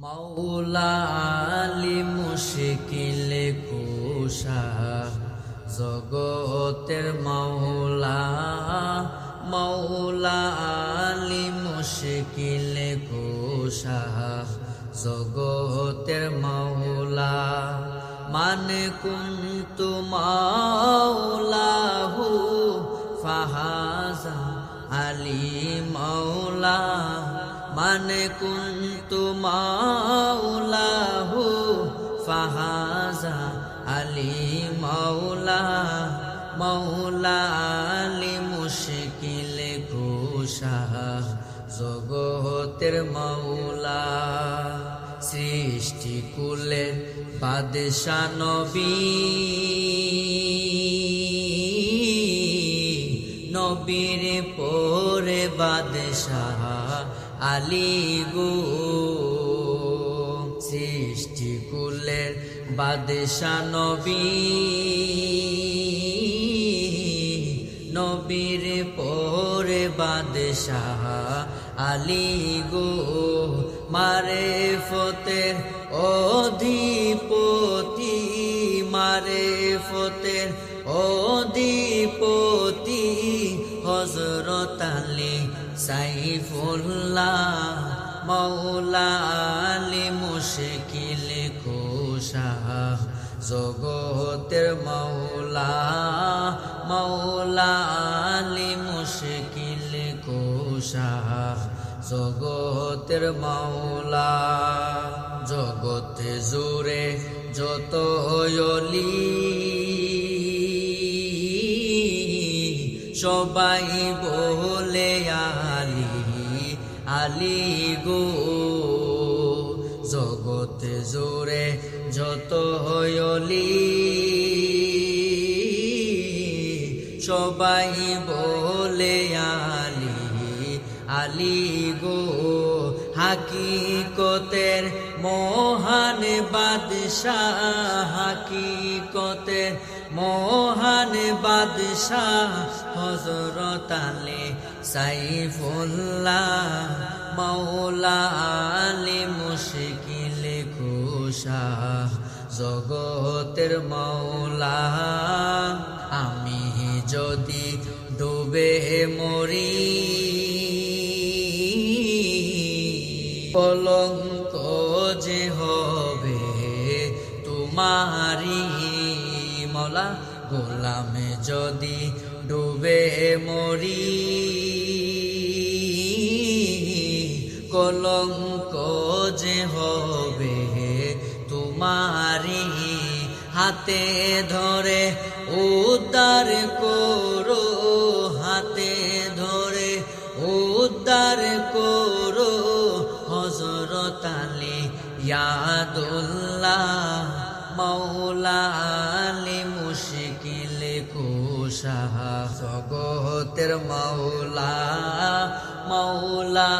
মাওলা জগতের মাওলা মাওলা আলি মুশকিল কুশা, জগতের মাওলা। মানে কুন্তু মাওলাহু ফাহাজা আলী মাওলা। মানে কুন্তু মাওলাহু ফাহাজা আলী মাওলা মাওলা আলী মুশকিল কুশা, জগতের মাওলা। সৃষ্টি কুলের বাদশা নবী, নবীর পরে বাদশাহ আলী গো, সৃষ্টি কুলের বাদশা নবী। নবীর পরে বাদশাহ আলী গো, মারে ফতের অধিপতি, মারে ফতের অধিপতি হজরত আলী সাইফুল্লাহ মৌলা আলী মুশকিল কোশা জগতের মৌলা মৌলা আলী মুশকিল কোশা জগতের মৌলা জগতে জুড়ে যত অলি সবাই বলে, আলী আলী গো জগতে জোরে যত হয়লি সবাই বলে, আলী আলী গো, হাকিকতের মহান বাদশাহ, হাকিকতের মহান বাদশাহ হজরত আলী সাইফুল্লাহ মৌলা আলী মুশকিল কুশা, জগতের মৌলা আমি যদি ডুবে মরি, কলঙ্ক যে হবে তোমারি মলা গোলামে যদি ডুবে মরি। কলঙ্ক যে হবে তোমারি হাতে ধরে, উদ্ধার করো হাতে ধরে, উদ্ধার করো হজরত আলী, ইয়াদুল্লাহ মৌলা আলী মুশকিল কুশা জগতের মৌলা মৌলা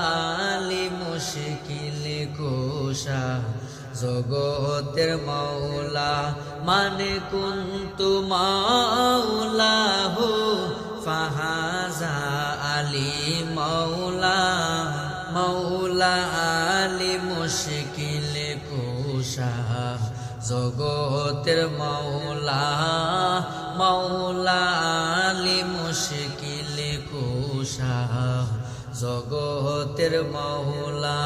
আলী মুশকিল কুশা। জগতের মৌলা মানে কুন্তু মাওলা হো ফাহাজা আলী মৌলা মৌলা আলী মুশকিল কুশা। জগতের মৌলা মৌলা আলী মুশকিল কুষা জগতের মৌলা।